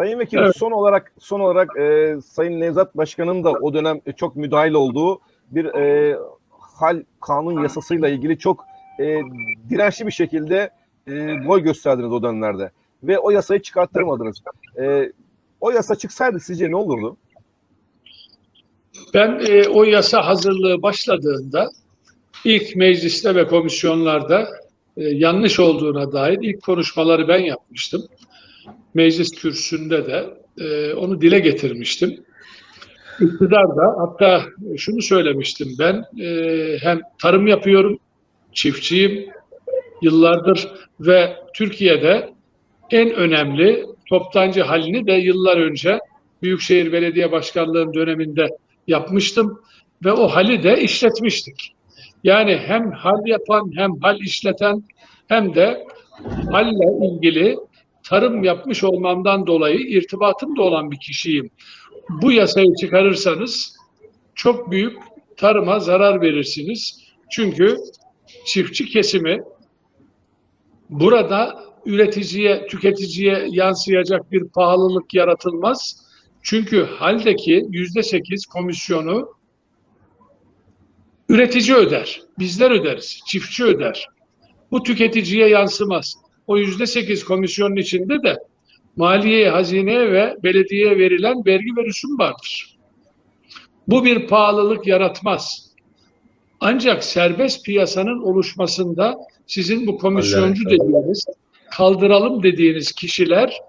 Sayın Vekilim Evet. son olarak son olarak e, Sayın Nevzat Başkan'ın da o dönem çok müdahil olduğu bir e, hal kanun yasasıyla ilgili çok e, dirençli bir şekilde e, boy gösterdiniz o dönemlerde ve o yasayı çıkarttırmadınız. E, o yasa çıksaydı sizce ne olurdu? Ben e, o yasa hazırlığı başladığında ilk mecliste ve komisyonlarda e, yanlış olduğuna dair ilk konuşmaları ben yapmıştım. Meclis kürsüsünde de e, onu dile getirmiştim. İktidar da hatta şunu söylemiştim ben e, hem tarım yapıyorum, çiftçiyim yıllardır ve Türkiye'de en önemli toptancı halini de yıllar önce Büyükşehir Belediye Başkanlığım döneminde yapmıştım ve o hali de işletmiştik. Yani hem hal yapan hem hal işleten hem de halle ilgili tarım yapmış olmamdan dolayı irtibatım da olan bir kişiyim. Bu yasayı çıkarırsanız çok büyük tarıma zarar verirsiniz. Çünkü çiftçi kesimi burada üreticiye, tüketiciye yansıyacak bir pahalılık yaratılmaz. Çünkü haldeki yüzde sekiz komisyonu üretici öder. Bizler öderiz. Çiftçi öder. Bu tüketiciye yansımaz. O yüzde sekiz komisyonun içinde de maliyeye, hazineye ve belediyeye verilen vergi ve rüsum vardır. Bu bir pahalılık yaratmaz. Ancak serbest piyasanın oluşmasında sizin bu komisyoncu dediğiniz, kaldıralım dediğiniz kişiler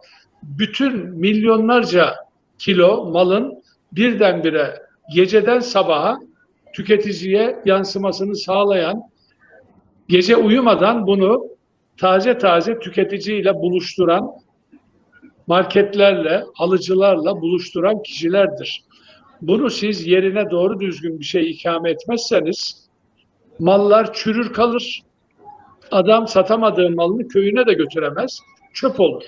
bütün milyonlarca kilo malın birdenbire geceden sabaha tüketiciye yansımasını sağlayan, gece uyumadan bunu taze taze tüketiciyle buluşturan, marketlerle, alıcılarla buluşturan kişilerdir. Bunu siz yerine doğru düzgün bir şey ikame etmezseniz mallar çürür kalır. Adam satamadığı malını köyüne de götüremez, çöp olur.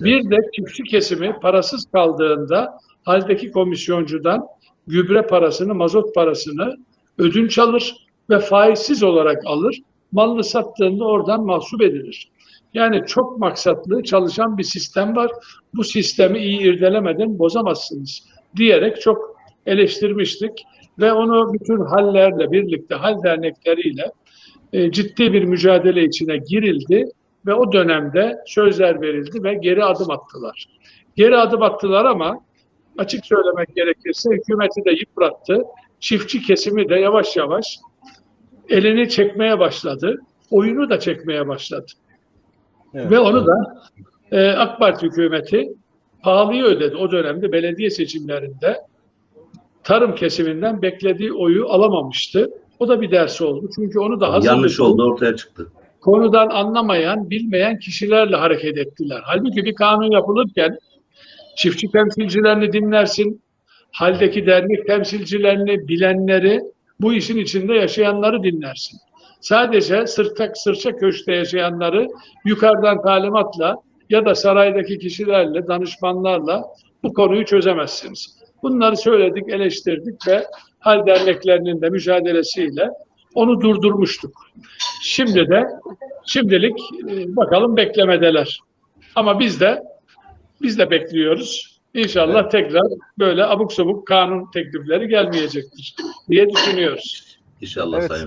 Bir de çiftçi kesimi parasız kaldığında haldeki komisyoncudan gübre parasını, mazot parasını ödünç alır ve faizsiz olarak alır. Malını sattığında oradan mahsup edilir. Yani çok maksatlı çalışan bir sistem var. Bu sistemi iyi irdelemeden bozamazsınız diyerek çok eleştirmiştik ve onu bütün hallerle birlikte, hal dernekleriyle e, ciddi bir mücadele içine girildi ve o dönemde sözler verildi ve geri adım attılar. Geri adım attılar ama açık söylemek gerekirse hükümeti de yıprattı. Çiftçi kesimi de yavaş yavaş elini çekmeye başladı. Oyunu da çekmeye başladı. Evet. Ve onu da e, AK Parti hükümeti pahalıya ödedi o dönemde belediye seçimlerinde. Tarım kesiminden beklediği oyu alamamıştı. O da bir ders oldu. Çünkü onu da hazırlıklı, Yanlış oldu ortaya çıktı. konudan anlamayan, bilmeyen kişilerle hareket ettiler. Halbuki bir kanun yapılırken çiftçi temsilcilerini dinlersin, haldeki dernek temsilcilerini, bilenleri, bu işin içinde yaşayanları dinlersin. Sadece sırta, sırça köşkte yaşayanları yukarıdan talimatla ya da saraydaki kişilerle, danışmanlarla bu konuyu çözemezsiniz. Bunları söyledik, eleştirdik ve hal derneklerinin de mücadelesiyle onu durdurmuştuk. Şimdi de şimdilik e, bakalım beklemedeler. Ama biz de biz de bekliyoruz. İnşallah tekrar böyle abuk sabuk kanun teklifleri gelmeyecektir diye düşünüyoruz. İnşallah Evet. Sayın